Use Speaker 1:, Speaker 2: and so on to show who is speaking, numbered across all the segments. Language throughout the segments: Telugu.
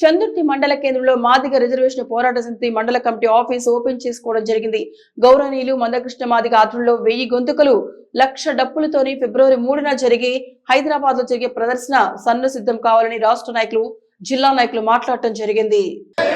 Speaker 1: చందుర్తి మండల కేంద్రంలో మాదిగ రిజర్వేషన్ పోరాట సమితి మండల కమిటీ ఆఫీస్ ఓపెన్ చేసుకోవడం జరిగింది. గౌరవనీయులు మందకృష్ణ మాదిగ ఆధ్వర్యంలో వెయ్యి గొంతుకలు లక్ష డప్పులతోని ఫిబ్రవరి మూడున జరిగి హైదరాబాద్లో జరిగే ప్రదర్శన సన్ను సిద్ధం కావాలని రాష్ట్ర నాయకులు జిల్లా నాయకులు మాట్లాడటం జరిగింది.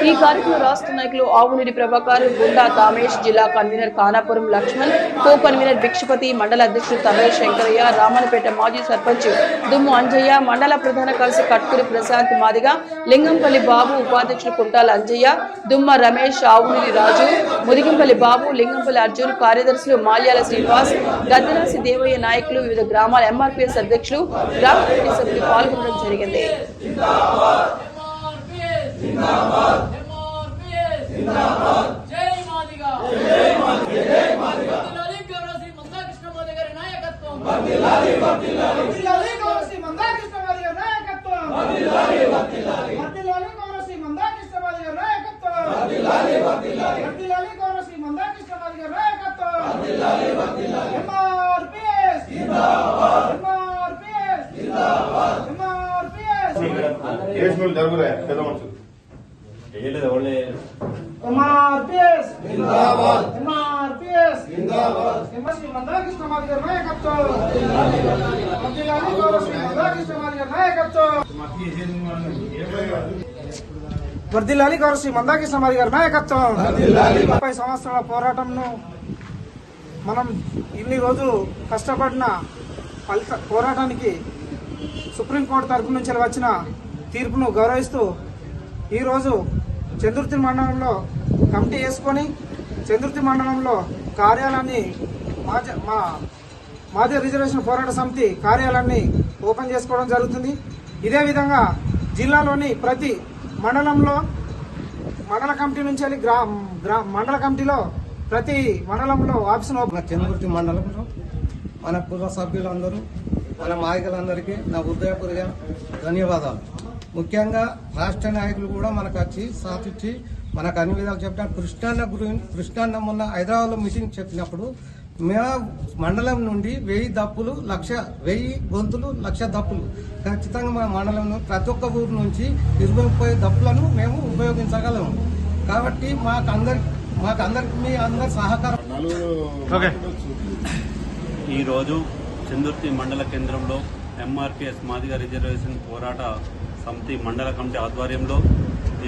Speaker 1: ఈ కార్యక్రమంలో రాష్ట్ర నాయకులు ఆవునిడి ప్రభాకర్ గుండా కామేష్ జిల్లా convener Kanapuram Lakshman co convener Bhikshapathi మండల అధ్యక్షుడు తమిళ శంకరయ్య రామన్పేట మాజీ సర్పంచ్ దుమ్ము అంజయ్య మండల ప్రధాన కలిసి కట్కూరి ప్రశాంత్ మాదిగ లింగంపల్లి బాబు ఉపాధ్యక్షుడు కుంటాల అంజయ్య దుమ్మ రమేష్ ఆవునిడి రాజు ముదిగింపల్లి బాబు లింగంపల్లి అర్జున్ కార్యదర్శులు మాల్యాల శ్రీనివాస్ గద్దరాసి దేవయ్య నాయకులు వివిధ గ్రామాల ఎంఆర్పీఎస్ అధ్యక్షులు గ్రామ కమిటీ సభ్యులు పాల్గొనడం జరిగింది.
Speaker 2: జై మాదిగా. జై మాదిగా జై మాదిగా. వర్ధిల్లాలి గౌరవశ్రీ మందాకృష్ణ మాదిగ గారి నాయకత్వం.
Speaker 3: వర్ధిల్లాలి గౌరవశ్రీ మందాకృష్ణవారి గారి నాయకత్వం. వర్ధిల్లాలి గౌరవశ్రీ మందాకృష్ణవారి గారి నాయకత్వం. వర్ధిల్లాలి గౌరవశ్రీ మందాకృష్ణవారి గారి నాయకత్వం. ఎంఆర్పిఎస్ ఎంఆర్పిఎస్ ఎంఆర్పిఎస్
Speaker 4: కేసులు జరుగుతాయి పెద్ద మనుషులు.
Speaker 3: జిందాబాద్ ఎంఆర్పిఎస్ జిందాబాద్ ఎంఎస్సి మందాకృష్ణవారి గారి నాయకత్వం మందాకృష్ణవారి గారి నాయకత్వం శ్రీ మందాకృష్ణ మాది గారి నాయకత్వం ముప్పై సంవత్సరాల పోరాటంను మనం ఇన్ని రోజులు కష్టపడిన ఫలిత పోరాటానికి సుప్రీంకోర్టు తరపు నుంచి వచ్చిన తీర్పును గౌరవిస్తూ ఈరోజు చంద్రుతి మండలంలో కమిటీ వేసుకొని చంద్రుతి మండలంలో కార్యాలయాన్ని మా మాది రిజర్వేషన్ పోరాట సమితి కార్యాలయాన్ని ఓపెన్ చేసుకోవడం జరుగుతుంది. ఇదే విధంగా జిల్లాలోని ప్రతి మండలంలో మండల కమిటీ నుంచి వెళ్ళి గ్రా గ్రా మండల కమిటీలో ప్రతి మండలంలో ఆఫీసును ఓపెన్
Speaker 5: మండలంలో మన కుల సభ్యులందరూ మన నాయకులందరికీ నా హృదయపూర్వక ధన్యవాదాలు. ముఖ్యంగా రాష్ట్ర నాయకులు కూడా మనకు వచ్చి సాధించి మనకు అన్ని విధాలు చెప్పిన కృష్ణాన్న గురించి కృష్ణాన్న మొన్న హైదరాబాద్లో మీటింగ్ చెప్పినప్పుడు మేము మండలం నుండి వెయ్యి దప్పులు లక్ష వెయ్యి గొంతులు లక్ష దప్పులు. ఖచ్చితంగా మన మండలంలో ప్రతి ఒక్క ఊరు నుంచి ఇరవై ముప్పై దప్పులను మేము ఉపయోగించగలము. కాబట్టి మాకు అందరి మాకు అందరికి మీ అందరి సహకారం.
Speaker 6: ఈరోజు చందుర్తి మండల కేంద్రంలో ఎంఆర్పిఎస్ మాదిగ రిజర్వేషన్ పోరాట సమితి మండల కమిటీ ఆధ్వర్యంలో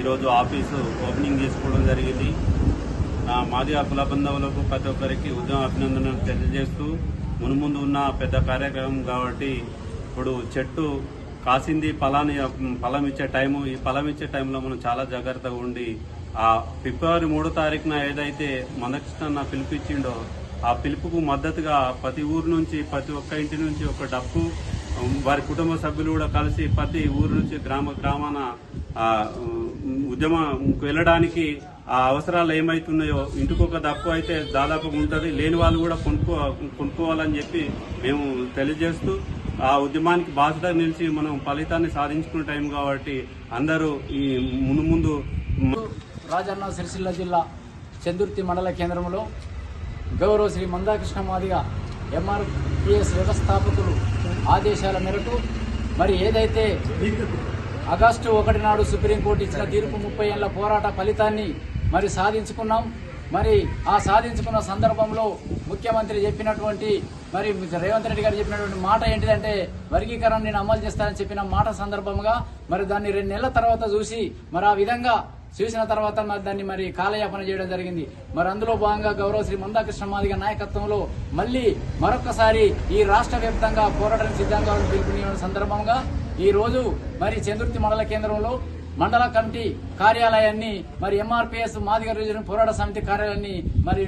Speaker 6: ఈరోజు ఆఫీసు ఓపెనింగ్ చేసుకోవడం జరిగింది. నా మాదిగ కుల బంధువులకు ప్రతి ఒక్కరికి ఉద్యమ అభినందనలు తెలియజేస్తూ మునుముందు ఉన్న పెద్ద కార్యక్రమం కాబట్టి ఇప్పుడు చెట్టు కాసింది ఫలాన్ని ఫలం ఇచ్చే టైము. ఈ ఫలం ఇచ్చే టైంలో మనం చాలా జాగ్రత్తగా ఉండి ఆ ఫిబ్రవరి మూడో తారీఖున ఏదైతే మందకృష్ణ పిలిపించిండో ఆ పిలుపుకు మద్దతుగా ప్రతి ఊరు నుంచి ప్రతి ఒక్క ఇంటి నుంచి ఒక డప్పు వారి కుటుంబ సభ్యులు కూడా కలిసి ప్రతి ఊరు నుంచి గ్రామ గ్రామాన ఉద్యమం ఉద్యమంకు వెళ్ళడానికి ఆ అవసరాలు ఏమైతున్నాయో ఇంటికొక దప్పు అయితే దాదాపు ఉంటుంది. లేని వాళ్ళు కూడా కొనుక్కో కొనుక్కోవాలని చెప్పి మేము తెలియజేస్తూ ఆ ఉద్యమానికి బాధ్యత నిలిచి మనం ఫలితాన్ని సాధించుకునే టైం కాబట్టి అందరూ ఈ ముందు ముందు
Speaker 2: రాజన్న సిరిసిల్ల జిల్లా చందుర్తి మండల కేంద్రంలో గౌరవ శ్రీ మందాకృష్ణ మాదిగ ఎంఆర్పిఎస్ వ్యవస్థాపకులు ఆదేశాల మేరకు మరి ఏదైతే ఆగస్టు ఒకటి నాడు సుప్రీంకోర్టు ఇచ్చిన తీర్పు ముప్పై ఏళ్ళ పోరాట ఫలితాన్ని మరి సాధించుకున్నాం. మరి ఆ సాధించుకున్న సందర్భంలో ముఖ్యమంత్రి చెప్పినటువంటి మరి రేవంత్ రెడ్డి గారు చెప్పినటువంటి మాట ఏంటిదంటే వర్గీకరణ నేను అమలు చేస్తానని చెప్పిన మాట సందర్భంగా మరి దాన్ని రెండు నెలల తర్వాత చూసి మరి ఆ విధంగా చూసిన తర్వాత మరి దాన్ని మరి కాలయాపన చేయడం జరిగింది. మరి అందులో భాగంగా గౌరవ శ్రీ మందాకృష్ణ మాదిగ నాయకత్వంలో మళ్ళీ మరొకసారి ఈ రాష్ట్ర వ్యాప్తంగా పోరాటానికి సిద్ధంగా పిలుపునివ్వడం సందర్భంగా ఈ రోజు మరి చంద్రుతి మండల కేంద్రంలో మండల కమిటీ కార్యాలయాన్ని మరి ఎంఆర్పిఎస్ మాదిగ రిజర్వ్ పోరాట సమితి కార్యాలయాన్ని మరి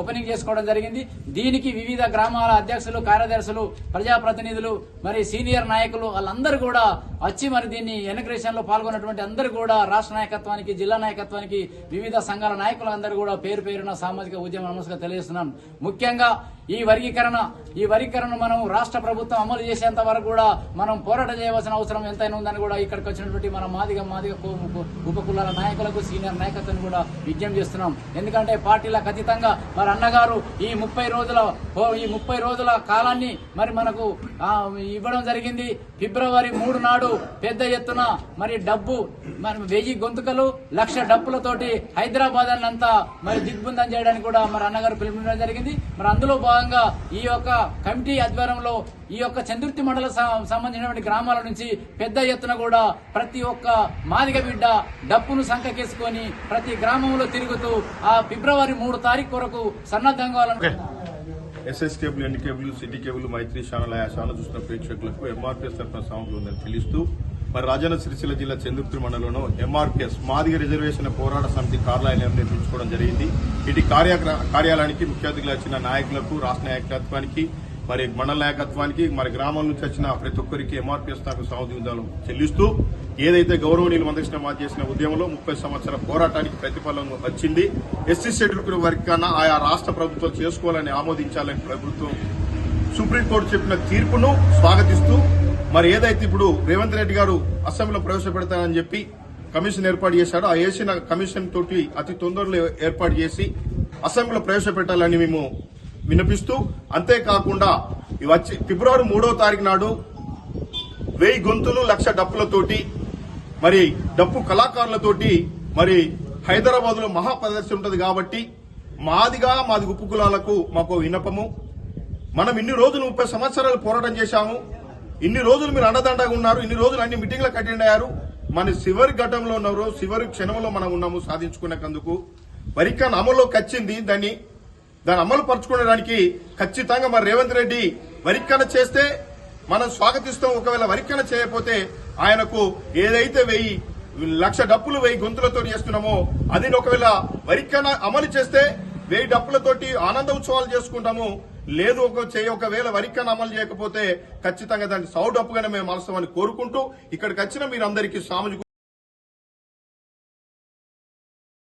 Speaker 2: ఓపెనింగ్ చేసుకోవడం జరిగింది. దీనికి వివిధ గ్రామాల అధ్యక్షులు కార్యదర్శులు ప్రజాప్రతినిధులు మరి సీనియర్ నాయకులు వాళ్ళందరూ కూడా వచ్చి మరి దీన్ని ఎనగ్రేషన్లో పాల్గొన్నటువంటి అందరూ కూడా రాష్ట్ర నాయకత్వానికి జిల్లా నాయకత్వానికి వివిధ సంఘాల నాయకులు అందరూ కూడా పేరు పేరున సామాజిక ఉద్యమ నమస్కారం తెలియజేస్తున్నాను ముఖ్యంగా ఈ వర్గీకరణ ఈ వర్గీకరణ మనం రాష్ట్ర ప్రభుత్వం అమలు చేసేంత వరకు కూడా మనం పోరాటం చేయవలసిన అవసరం ఎంతైనా ఉందని కూడా ఇక్కడికి వచ్చినటువంటి మన మాదిగ మాదిగ కు- ఉపకులాల నాయకులకు సీనియర్ నాయకత్వం కూడా విజ్ఞప్తి చేస్తున్నాం. ఎందుకంటే పార్టీలకు ఖచ్చితంగా మరి అన్నగారు ఈ ముప్పై రోజుల ఈ ముప్పై రోజుల కాలాన్ని మరి మనకు ఇవ్వడం జరిగింది. ఫిబ్రవరి మూడు నాడు పెద్ద ఎత్తున మరి డబ్బు మరి వెయ్యి గొంతుకలు లక్ష డబ్బులతోటి హైదరాబాద్ అంతా మరి దిగ్బంధం చేయడానికి కూడా మరి అన్నగారు పిలుపు జరిగింది. మరి అందులో భాగంగా ఈ యొక్క కమిటీ ఆధ్వర్యంలో ఈ యొక్క చంద్రుతి మండల సంబంధించినటువంటి గ్రామాల నుంచి పెద్ద ఎత్తున కూడా ప్రతి ఒక్క మాదిగ బిడ్డ డప్పును సంకకేసుకొని ప్రతి గ్రామంలో తిరుగుతూ ఆ ఫిబ్రవరి మూడు తారీఖు వరకు సన్నద్ధంగా
Speaker 4: SS cable N cable city cable Maitri channel ఆయా ఛానల్ చూసిన ప్రేక్షకులకు ఎంఆర్పిఎస్ తరఫున సాంగ్లు ఉందని తెలుస్తూ మరి రాజన్న సిరిసిల్ల జిల్లా చంద్రపురి మండలంలో ఎంఆర్పిఎస్ మాదిగ రిజర్వేషన్ పోరాట సమితి కార్యాలయం నిర్మించుకోవడం జరిగింది. ఇటు కార్యాలయానికి ముఖ్య అతిథులు వచ్చిన నాయకులకు రాష్ట్ర నాయకత్వానికి మరి మండల నాయకత్వానికి మరి గ్రామం నుంచి వచ్చిన ప్రతి ఒక్కరికి ఎంఆర్పిఎస్ తరఫు సహోద్యోగాలు చెల్లిస్తూ ఏదైతే గౌరవనీయులు మందకృష్ణ మాది చేసిన ఉద్యమంలో ముప్పై సంవత్సరాల పోరాటానికి ప్రతిఫలం వచ్చింది. ఎస్సీ షెడ్యూల్ వారికి కన్నా ఆయా రాష్ట్ర ప్రభుత్వం చేసుకోవాలని ఆమోదించాలని ప్రభుత్వం సుప్రీంకోర్టు చెప్పిన తీర్పును స్వాగతిస్తూ మరి ఏదైతే ఇప్పుడు రేవంత్ రెడ్డి గారు అసెంబ్లీలో ప్రవేశపెడతానని చెప్పి కమిషన్ ఏర్పాటు చేశాడో ఆ వేసిన కమిషన్ తోటి అతి తొందరలో ఏర్పాటు చేసి అసెంబ్లీలో ప్రవేశపెట్టాలని మేము వినిపిస్తూ అంతేకాకుండా వచ్చి ఫిబ్రవరి మూడో తారీఖు నాడు వెయ్యి గొంతులు లక్ష డప్పులతోటి మరి డప్పు కళాకారులతోటి మరి హైదరాబాద్లో మహా ఉంటుంది కాబట్టి మాదిగా మాది ఉప్పు కులాలకు మాకు విన్నపము. మనం ఇన్ని రోజులు ముప్పై సంవత్సరాలు పోరాటం చేశాము. ఇన్ని రోజులు మీరు అండదండగా ఉన్నారు ఇన్ని రోజులు అన్ని మీటింగ్లకు అటెండ్ అయ్యారు. మన చివరి ఘటంలో ఉన్నారు చివరి క్షణంలో మనం ఉన్నాము సాధించుకునేందుకు వరికాన్ అమల్లోకి వచ్చింది దాన్ని దాన్ని అమలు పరచుకోవడానికి ఖచ్చితంగా మరి రేవంత్ రెడ్డి వరికన చేస్తే మనం స్వాగతిస్తాం. ఒకవేళ వరికన చేయకపోతే ఆయనకు ఏదైతే వెయ్యి లక్ష డప్పులు వెయ్యి గొంతులతో చేస్తున్నామో అది ఒకవేళ వరికన అమలు చేస్తే వెయ్యి డప్పులతోటి ఆనంద ఉత్సవాలు చేసుకుంటాము. లేదు ఒక చేయ ఒకవేళ వరికన్ అమలు చేయకపోతే ఖచ్చితంగా దాన్ని అప్ గానే మేము మలుస్తామని కోరుకుంటూ ఇక్కడికి వచ్చిన మీరందరికీ సామాజిక